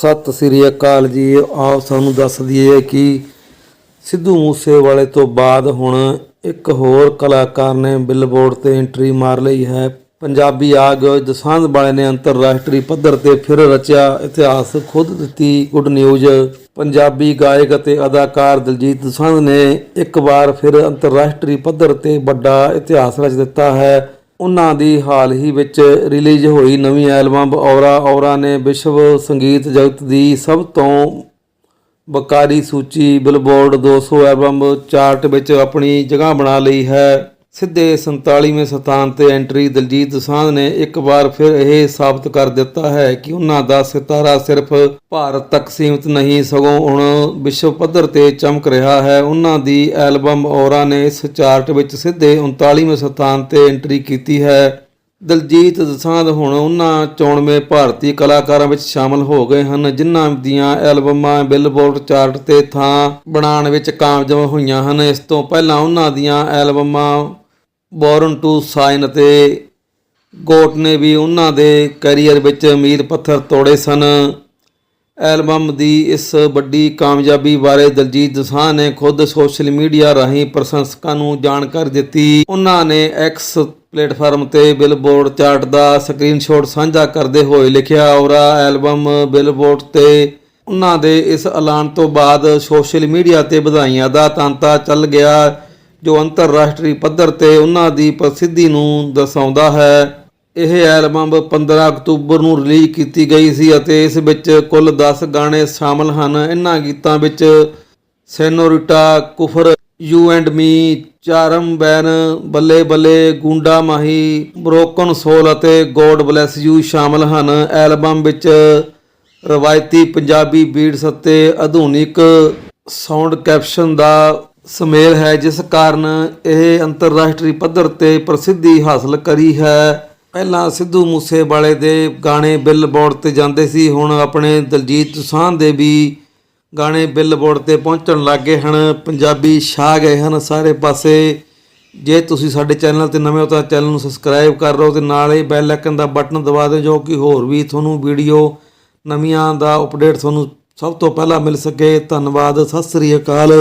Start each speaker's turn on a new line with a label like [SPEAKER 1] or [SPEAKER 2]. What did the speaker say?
[SPEAKER 1] ਸਤਿ ਸ੍ਰੀ ਅਕਾਲ ਜੀ। ਆਪ ਸਾਨੂੰ ਦੱਸ ਦਈਏ ਕਿ ਸਿੱਧੂ ਮੂਸੇਵਾਲੇ ਤੋਂ ਬਾਅਦ ਹੁਣ ਇੱਕ ਹੋਰ ਕਲਾਕਾਰ ਨੇ ਬਿਲਬੋਰਡ ਤੇ ਐਂਟਰੀ ਮਾਰ ਲਈ ਹੈ। ਪੰਜਾਬੀ ਆਗ ਦਸਾਂਝ ਵਾਲੇ ਨੇ ਅੰਤਰਰਾਸ਼ਟਰੀ ਪੱਧਰ ਤੇ ਫਿਰ ਰਚਿਆ ਇਤਿਹਾਸ, ਖੁਦ ਦਿੱਤੀ ਗੁੱਡ ਨਿਊਜ਼ ਪੰਜਾਬੀ ਗਾਇਕ ਅਤੇ ਅਦਾਕਾਰ ਦਲਜੀਤ ਦਸਾਂਝ ਨੇ ਇੱਕ ਵਾਰ ਫਿਰ ਅੰਤਰਰਾਸ਼ਟਰੀ ਪੱਧਰ ਤੇ ਵੱਡਾ ਇਤਿਹਾਸ ਰਚ ਦਿੱਤਾ ਹੈ। ਉਹਨਾਂ ਦੀ ਹਾਲ ਹੀ ਵਿੱਚ ਰਿਲੀਜ਼ ਹੋਈ ਨਵੀਂ ਐਲਬਮ ਔਰਾ ਔਰਾ ਨੇ ਵਿਸ਼ਵ ਸੰਗੀਤ ਜਗਤ ਦੀ ਸਭ ਤੋਂ ਬਕਾਰੀ ਸੂਚੀ ਬਿਲਬੋਰਡ 200 ਐਲਬਮ ਚਾਰਟ ਵਿੱਚ ਆਪਣੀ ਜਗ੍ਹਾ ਬਣਾ ਲਈ ਹੈ। ਸਿੱਧੇ 47ਵੇਂ ਸਥਾਨ ਤੇ ਐਂਟਰੀ ਦਲਜੀਤ ਦੋਸਾਂਝ ਨੇ ਇੱਕ ਵਾਰ ਫਿਰ ਇਹ ਸਾਬਤ ਕਰ ਦਿੱਤਾ ਹੈ ਕਿ ਉਹਨਾਂ ਦਾ ਸਿਤਾਰਾ ਸਿਰਫ ਭਾਰਤ ਤੱਕ ਸੀਮਿਤ ਨਹੀਂ, ਸਗੋਂ ਹੁਣ ਵਿਸ਼ਵ ਪੱਧਰ ਤੇ ਚਮਕ ਰਿਹਾ ਹੈ। ਉਹਨਾਂ ਦੀ ਐਲਬਮ ਔਰਾ ਨੇ ਇਸ ਚਾਰਟ ਵਿੱਚ ਸਿੱਧੇ 39ਵੇਂ ਸਥਾਨ ਤੇ ਐਂਟਰੀ ਕੀਤੀ ਹੈ। ਦਲਜੀਤ ਦਸਾਂਝ ਹੁਣ ਉਹਨਾਂ ਚੋਣਵੇਂ ਭਾਰਤੀ ਕਲਾਕਾਰਾਂ ਵਿੱਚ ਸ਼ਾਮਲ ਹੋ ਗਏ ਹਨ, ਜਿਨ੍ਹਾਂ ਦੀਆਂ ਐਲਬਮਾਂ ਬਿਲਬੋਰਡ ਚਾਰਟ ਤੇ ਥਾਂ ਬਣਾਉਣ ਵਿੱਚ ਕਾਮਯਾਬ ਹੋਈਆਂ ਹਨ। ਇਸ ਤੋਂ ਪਹਿਲਾਂ ਉਹਨਾਂ ਦੀਆਂ ਐਲਬਮਾਂ ਬੋਰਨ ਟੂ ਸਾਈਨ ਅਤੇ ਗੋਟ ਨੇ ਵੀ ਉਹਨਾਂ ਦੇ ਕੈਰੀਅਰ ਵਿੱਚ ਅਮੀਰ ਪੱਥਰ ਤੋੜੇ ਸਨ। ਐਲਬਮ ਦੀ ਇਸ ਵੱਡੀ ਕਾਮਯਾਬੀ ਬਾਰੇ ਦਲਜੀਤ ਦਸਾਂ ਨੇ ਖੁਦ ਸੋਸ਼ਲ ਮੀਡੀਆ ਰਾਹੀਂ ਪ੍ਰਸ਼ੰਸਕਾਂ ਨੂੰ ਜਾਣਕਾਰੀ ਦਿੱਤੀ। ਉਹਨਾਂ ਨੇ ਐਕਸ ਪਲੇਟਫਾਰਮ ਤੇ ਬਿਲਬੋਰਡ ਚਾਰਟ ਦਾ ਸਕਰੀਨਸ਼ਾਟ ਸਾਂਝਾ ਕਰਦੇ ਹੋਏ ਲਿਖਿਆ, ਔਰਾ ਐਲਬਮ ਬਿਲਬੋਰਡ ਤੇ ਉਹਨਾਂ ਦੇ ਇਸ ਐਲਾਨ ਤੋਂ ਬਾਅਦ ਸੋਸ਼ਲ ਮੀਡੀਆ ਤੇ ਵਧਾਈਆਂ ਦਾ ਤਾਂਤਾ ਚੱਲ ਗਿਆ। ਜੋ ਅੰਤਰਰਾਸ਼ਟਰੀ ਪੱਧਰ ਤੇ ਉਹਨਾਂ ਦੀ ਪ੍ਰਸਿੱਧੀ ਨੂੰ ਦਰਸਾਉਂਦਾ ਹੈ। ਇਹ ਐਲਬਮ 15 ਅਕਤੂਬਰ ਨੂੰ ਰਿਲੀਜ਼ ਕੀਤੀ ਗਈ ਸੀ ਅਤੇ ਇਸ ਵਿੱਚ ਕੁੱਲ 10 ਗਾਣੇ ਸ਼ਾਮਲ ਹਨ। ਇਹਨਾਂ ਗੀਤਾਂ ਵਿੱਚ senorita, Kufar, you and me, charm ban, Balle Balle, Gunda Mahi, broken ਸੋਲ ਅਤੇ ਗੋਡ ਬlesਸ ਯੂ ਸ਼ਾਮਲ ਹਨ। ਐਲਬਮ ਵਿੱਚ ਰਵਾਇਤੀ ਪੰਜਾਬੀ ਬੀਟਸ ਅਤੇ ਆਧੁਨਿਕ ਸਾਊਂਡ ਕੈਪਸ਼ਨ ਦਾ ਸੁਮੇਲ ਹੈ, ਜਿਸ ਕਾਰਨ ਇਹ ਅੰਤਰਰਾਸ਼ਟਰੀ ਪੱਧਰ ਤੇ ਪ੍ਰਸਿੱਧੀ ਹਾਸਲ ਕਰੀ ਹੈ। ਪਹਿਲਾਂ ਸਿੱਧੂ ਮੂਸੇਵਾਲੇ ਦੇ ਗਾਣੇ ਬਿਲਬੋਰਡ ਤੇ ਜਾਂਦੇ ਸੀ, ਹੁਣ ਆਪਣੇ ਦਲਜੀਤ ਦੋਸਾਂਝ ਦੇ ਵੀ ਗਾਣੇ ਬਿਲਬੋਰਡ ਤੇ ਪਹੁੰਚਣ ਲੱਗੇ ਹਨ। ਪੰਜਾਬੀ ਛਾ ਗਏ ਹਨ ਸਾਰੇ ਪਾਸੇ। ਜੇ ਤੁਸੀਂ ਸਾਡੇ ਚੈਨਲ ਤੇ ਨਵੇਂ ਹੋ ਤਾਂ ਚੈਨਲ ਨੂੰ ਸਬਸਕ੍ਰਾਈਬ ਕਰ ਲਓ ਤੇ ਨਾਲ ਹੀ ਬੈਲ ਆਈਕਨ ਦਾ ਬਟਨ ਦਬਾ ਦਿਓ, ਜੋ ਕਿ ਹੋਰ ਵੀ ਤੁਹਾਨੂੰ ਵੀਡੀਓ ਨਵੀਆਂ ਦਾ ਅਪਡੇਟ ਤੁਹਾਨੂੰ ਸਭ ਤੋਂ ਪਹਿਲਾਂ ਮਿਲ ਸਕੇ। ਧੰਨਵਾਦ, ਸਤਿ ਸ੍ਰੀ ਅਕਾਲ।